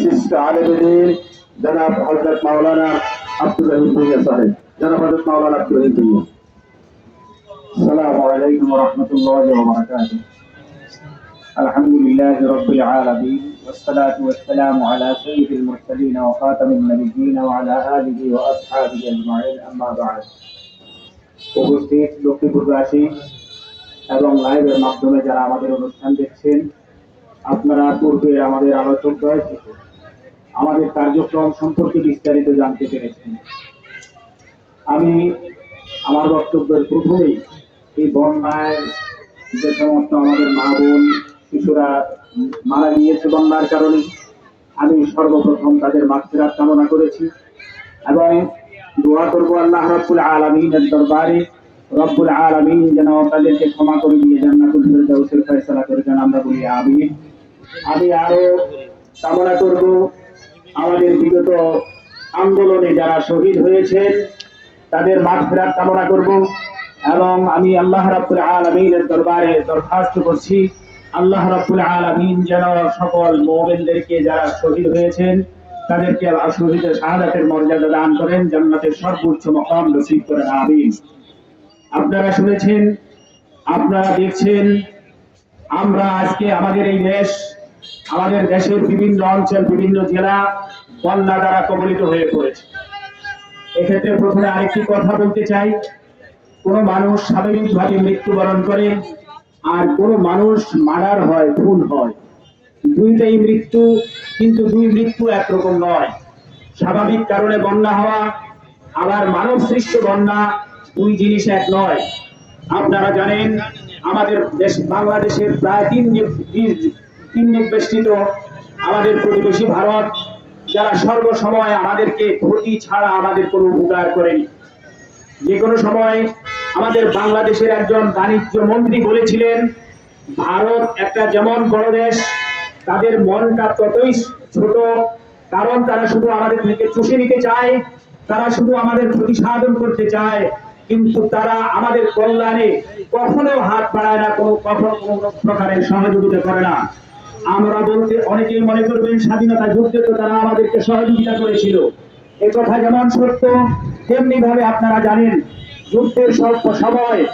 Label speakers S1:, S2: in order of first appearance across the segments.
S1: বিশিষ্ট আলেমদের জনাব হজরত মাওলানা আব্দুল রহিম ভুইয়া সাহেব জনাব হজরত মাওলানা আব্দুল রহিম ভুইয়া
S2: السلام عليكم ورحمة الله وبركاته الحمد لله رب العالمين والصلاة والسلام على سيد المرسلين وخاتم النبيين وعلى آله وأصحابه أجمعين أما بعد উপস্থিত লক্ষ্মীপুরবাসী এবং লাইভের মাধ্যমে যারা আমাদের অনুষ্ঠান দেখছেন আপনারা পূর্বে আমাদের আলোচক দয় থেকে আমাদের কার্যক্রম সম্পর্কে বিস্তারিত জানতে পেরেছেন। আমি আমার বক্তব্যের প্রথমেই এই বন্যায় যে সমস্ত আমাদের মা বোন, শিশুরা মারা গিয়েছে বন্যার কারণে, আমি সর্বপ্রথম তাদের মাতৃরাত কামনা করেছি এবং দোয়া করব আল্লাহ রব্বুল আলমিনের দরবারে, রব্বুল আলমিন যেন তাদেরকে ক্ষমা করে দিয়ে জান্নাতুল ফেরদাউসের ফয়সালা করে, যেন আমরা বলি আমিন। আমি আরও কামনা করব আমাদের বিগত আন্দোলনে যারা শহীদ হয়েছেন, তাদের মাগফিরাত কামনা করব এবং আমি আল্লাহ রাব্বুল আলামিনের দরবারে দরখাস্ত করছি, আল্লাহ রাব্বুল আলামিন যেন সকল মুমিনদেরকে যারা শহীদ হয়েছেন, তাদেরকে শহীদের শাহাদাতের মর্যাদা দান করেন, জান্নাতের সর্বোচ্চ মকাম নসিব করেন, আমিন। আপনারা শুনেছেন, আপনারা দেখছেন, আমরা আজকে আমাদের এই দেশ আমাদের দেশের বিভিন্ন অঞ্চল, বিভিন্ন জেলা বন্যা দ্বারা কবলিত হয়ে পড়েছে। এক্ষেত্রে প্রথমে আরেকটি কথা বলতে চাই। কোন মানুষ স্বাভাবিকভাবে মৃত্যুবরণ করে আর কোন মানুষ মার্ডার হয়, খুন হয়। দুইটাই মৃত্যু, কিন্তু দুই মৃত্যু একরকম নয়। স্বাভাবিক কারণে বন্যা হওয়া আবার মানব সৃষ্ট বন্যা দুই জিনিস এক নয়। আপনারা জানেন, আমাদের দেশ বাংলাদেশের প্রায় তিন তিন বেষ্টিত আমাদের প্রতিবেশী ভারত, যারা সর্বসময় আমাদেরকে ক্ষতি ছাড়া আমাদের কোনো উপকার করেনি। যে কোনো সময় আমাদের বাংলাদেশের একজন বাণিজ্য মন্ত্রী বলেছিলেন, ভারত একটা যেমন বড় দেশ, তাদের মনটা ততই ছোট, কারণ তারা শুধু আমাদের থেকে চুষে নিতে চায়, তারা শুধু আমাদের ক্ষতি সাধন করতে চায়, কিন্তু তারা আমাদের কল্যাণে কখনো হাত বাড়ায় না, কোনো কখনো কোনো প্রকারের সহযোগিতা করে না। আমরা বলতে অনেকে মনে করবেন স্বাধীনতা যুদ্ধে তো তারা আমাদেরকে সহযোগিতা করেছিল। এ কথা যেমন সত্য, তেমনি ভাবে আপনারা জানেন, যুদ্ধের স্বল্প সময়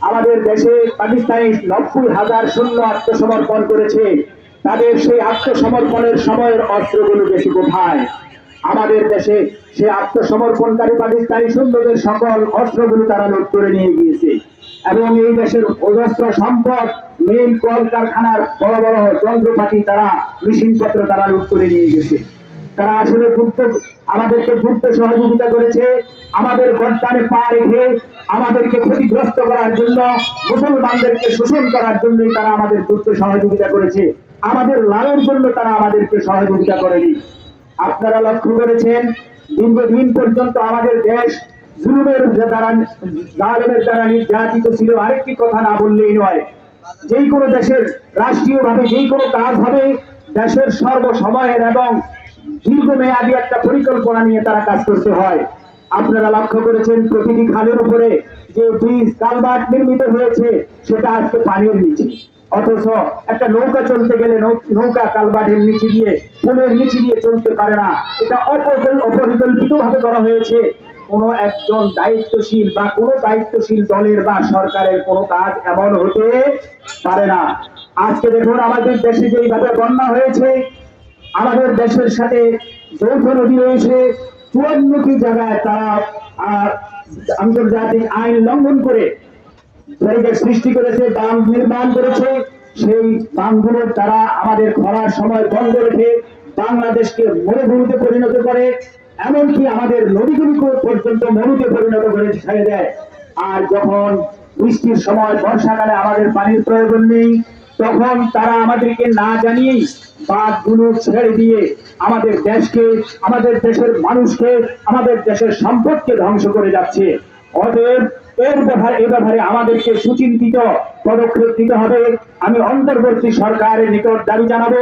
S2: আমাদের দেশে পাকিস্তানি নব্বই হাজার শূন্য আত্মসমর্পণ করেছে। তাদের সেই আত্মসমর্পণের সময়ের অস্ত্রগুলো বেশি কোথায়? আমাদের দেশে সে আত্মসমর্পণকারী পাকিস্তানি সৈন্যদের সকল অস্ত্রগুলো তারা লুট করে নিয়ে গিয়েছে। এবং এই দেশের অজস্র সম্পদ, মিল, কলকারখানার বড় বড় যন্ত্রপাতি তারা মেশিনপত্র তারা লুট করে নিয়ে গেছে। তারা আসলে যুদ্ধ আমাদেরকে যুদ্ধ সহযোগিতা করেছে, আমাদের গদ্দানে পা রেখে আমাদেরকে ক্ষতিগ্রস্ত করার জন্য, মুসলমানদেরকে শোষণ করার জন্যই তারা আমাদের যুদ্ধ সহযোগিতা করেছে। আমাদের লাভের জন্য তারা আমাদেরকে সহযোগিতা করেনি। আপনারা লক্ষ্য করেছেন, দীর্ঘদিন পর্যন্ত আমাদের দেশ জুলুমের দ্বারা জালেমের দ্বারা নির্যাতিত ছিল। আরেকটি কথা না বললেই নয়, যেই কোনো দেশের রাষ্ট্রীয়ভাবে, যেই কোনো কাজ হবে, দেশের সর্বসময়ের এবং দীর্ঘমেয়াদী একটা পরিকল্পনা নিয়ে তারা কাজ করতে হয়। আপনারা লক্ষ্য করেছেন, প্রতিটি খালের উপরে যে ব্রিজ, কালভার্ট নির্মিত হয়েছে, সেটা আজকে পানির নিচে। অথচ একটা নৌকা চলতে গেলে নৌকা কালভার্টের নিচে দিয়ে পুলের নিচে দিয়ে চলতে পারে না। এটা অপরিকল্পিত ভাবে করা হয়েছে। কোন একজন দায়িত্বশীল বা কোন দায়িত্বশীল দলের বা সরকারের কোন কাজ এমন হতে পারে না। আজকে দেখুন, আমাদের দেশে যেইভাবে বন্যা হয়েছে, আমাদের দেশের সাথে যৌথ নদী রয়েছে। চুয়ান্নটি জায়গায় তারা আন্তর্জাতিক আইন লঙ্ঘন করে ব্যারিকেড সৃষ্টি করেছে বাঁধ নির্মাণ করেছে, সেই বাঁধগুলোর তারা আমাদের খরার সময় বন্ধ রেখে বাংলাদেশকে মরুভূমিতে পরিণত করে, এমনকি আমাদের নদীগুলিকে পর্যন্ত মরুতে পরিণত করে ছেড়ে দেয়। আর যখন বৃষ্টির সময়, বর্ষাকালে আমাদের পানির প্রয়োজন নেই, তখন তারা আমাদেরকে না জানিয়েই বাঁধগুলো ছেড়ে দিয়ে আমাদের দেশকে, আমাদের দেশের মানুষকে, আমাদের দেশের সম্পদকে ধ্বংস করে যাচ্ছে। অতএব এর ব্যাপারে আমাদেরকে সুচিন্তিত পদক্ষেপ নিতে হবে। আমি অন্তর্বর্তী সরকারের নিকট দাবি জানাব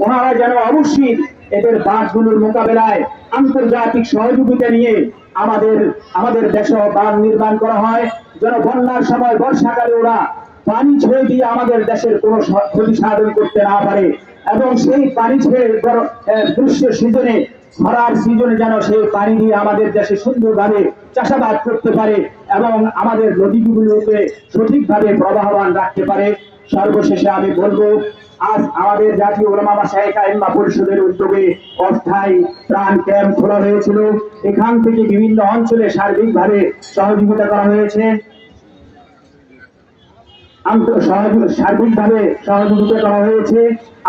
S2: ওনারা যেন অবশ্যই এদের বাঁধগুলোর মোকাবেলায় আন্তর্জাতিক সহযোগিতা নিয়ে আমাদের আমাদের দেশে বাঁধ নির্মাণ করা হয়। যেন বন্যার সময় বর্ষাকালে ওরা
S3: পানি ছেড়ে দিয়ে আমাদের দেশের কোনো ক্ষতি সাধন করতে না পারে। এবং সেই পানি ছেড়ে গর- আহ, গ্রীষ্ম সিজনে খরার সিজনে যেন সেই পানি দিয়ে আমাদের দেশে সুন্দরভাবে চাষাবাদ করতে পারে এবং আমাদের নদীগুলোকে সঠিকভাবে প্রবাহমান রাখতে পারে। সর্বশেষে আমি বলব, আজ আমাদের জাতীয় ওলামা মাসায়িক আইম্মা পরিষদের উদ্যোগে অস্থায়ী ত্রাণ ক্যাম্প খোলা হয়েছিল। এখান থেকে বিভিন্ন অঞ্চলে সার্বিকভাবে সহযোগিতা করা হয়েছে। সার্বিকভাবে সহযোগিতা করা হয়েছে।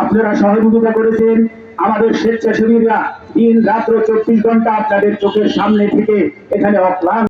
S3: আপনারা সহযোগিতা করেছেন। আমাদের স্বেচ্ছাসেবীরা দিন রাত্র চব্বিশ ঘণ্টা আপনাদের চোখের সামনে থেকে এখানে অক্লান্ত